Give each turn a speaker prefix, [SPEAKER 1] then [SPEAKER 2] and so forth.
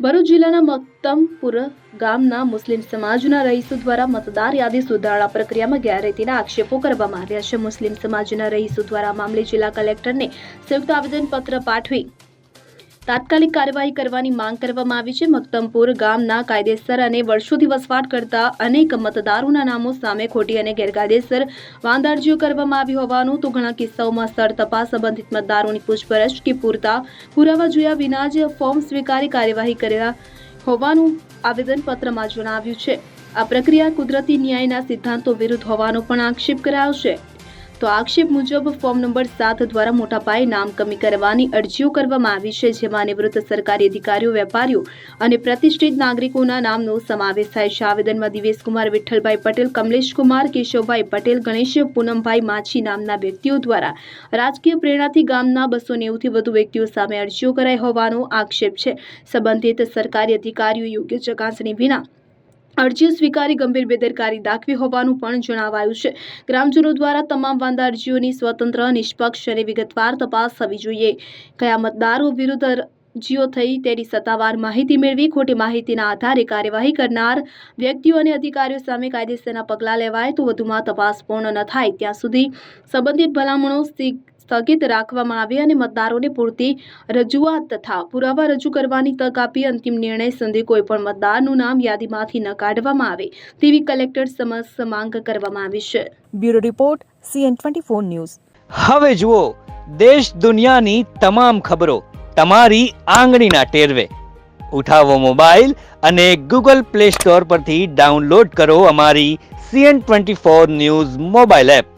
[SPEAKER 1] ભરૂચ જિલ્લાના મક્તમપુર ગામના મુસ્લિમ સમાજના રહીશો દ્વારા મતદાર યાદી સુધારણા પ્રક્રિયામાં ગેરરીતિના આક્ષેપો કરવામાં આવ્યા છે. મુસ્લિમ સમાજના રહીશો દ્વારા મામલે જિલ્લા કલેક્ટરને સંયુક્ત આવેદનપત્ર પાઠવી તાત્કાલિક કાર્યવાહી કરવાની માંગ કરવામાં આવી છે. મક્તમપુર ગામના કાયદેસર અને વર્ષોથી વસવાટ કરતા અનેક મતદારોના નામો સામે ખોટી અને ગેરકાયદેસર વાંધારજીઓ કરવામાં આવી હોવાનું તો ઘણા કિસ્સાઓમાં સ્થળ તપાસ સંબંધિત મતદારોની પૂછપરછ કે પૂરતા પુરાવા જોયા વિના જ ફોર્મ સ્વીકારી કાર્યવાહી કર્યા હોવાનું આવેદનપત્રમાં જણાવ્યું છે. આ પ્રક્રિયા કુદરતી ન્યાયના સિદ્ધાંતો વિરુદ્ધ હોવાનો પણ આક્ષેપ કરાયો છે. તો આક્ષેપ મુજબ ફોર્મ નંબર સાત દ્વારા મોટા પાયે નામ કમી કરવાની અરજીઓ કરવામાં આવી છે, જેમાં નિવૃત્ત સરકારી અધિકારીઓ, વેપારીઓ અને પ્રતિષ્ઠિત નાગરિકોના નામનો સમાવેશ થાય છે. આવેદનમાં દિવેશકુમાર વિઠ્ઠલભાઈ પટેલ, કમલેશકુમાર કેશવભાઈ પટેલ, ગણેશ પૂનમભાઈ માછી નામના વ્યક્તિઓ દ્વારા રાજકીય પ્રેરણાથી ગામના બસો નેવુંથી વધુ વ્યક્તિઓ સામે અરજીઓ કરાઈ હોવાનો આક્ષેપ છે. સંબંધિત સરકારી અધિકારીઓ યોગ્ય ચકાસણી વિના અરજીઓ સ્વીકારી ગંભીર બેદરકારી દાખવી હોવાનું પણ જણાવાયું છે. ગ્રામજનો દ્વારા તમામ વાંધા અરજીઓની સ્વતંત્ર, નિષ્પક્ષ અને વિગતવાર તપાસ થવી જોઈએ. કયા મતદારો વિરુદ્ધ અરજીઓ થઈ તેની સત્તાવાર માહિતી મેળવી, ખોટી માહિતીના આધારે કાર્યવાહી કરનાર વ્યક્તિઓ અને અધિકારીઓ સામે કાયદેસરના પગલાં લેવાય તો વધુમાં તપાસ પૂર્ણ ન થાય. ત્યાં સુધી સંબંધિત ભલામણો સ્થિ- સ્થગિત રાખવામાં આવે અને મતદારોને પૂરતી રજૂઆત તથા પુરાવા રજૂ કરવાની તક આપી અંતિમ નિર્ણય સુધી કોઈપણ મતદારનું નામ યાદીમાંથી ન કાઢવામાં આવે તેવી કલેક્ટર સમક્ષ માંગ કરવામાં આવી છે.
[SPEAKER 2] Bureau report CN twenty four news.
[SPEAKER 3] હવે જુઓ દેશ દુનિયાની તમામ ખબરો તમારી આંગળીના ટેરવે. ઉઠાવો મોબાઈલ અને ગૂગલ પ્લે સ્ટોર પરથી ડાઉનલોડ કરો અમારી CN twenty four news mobile app.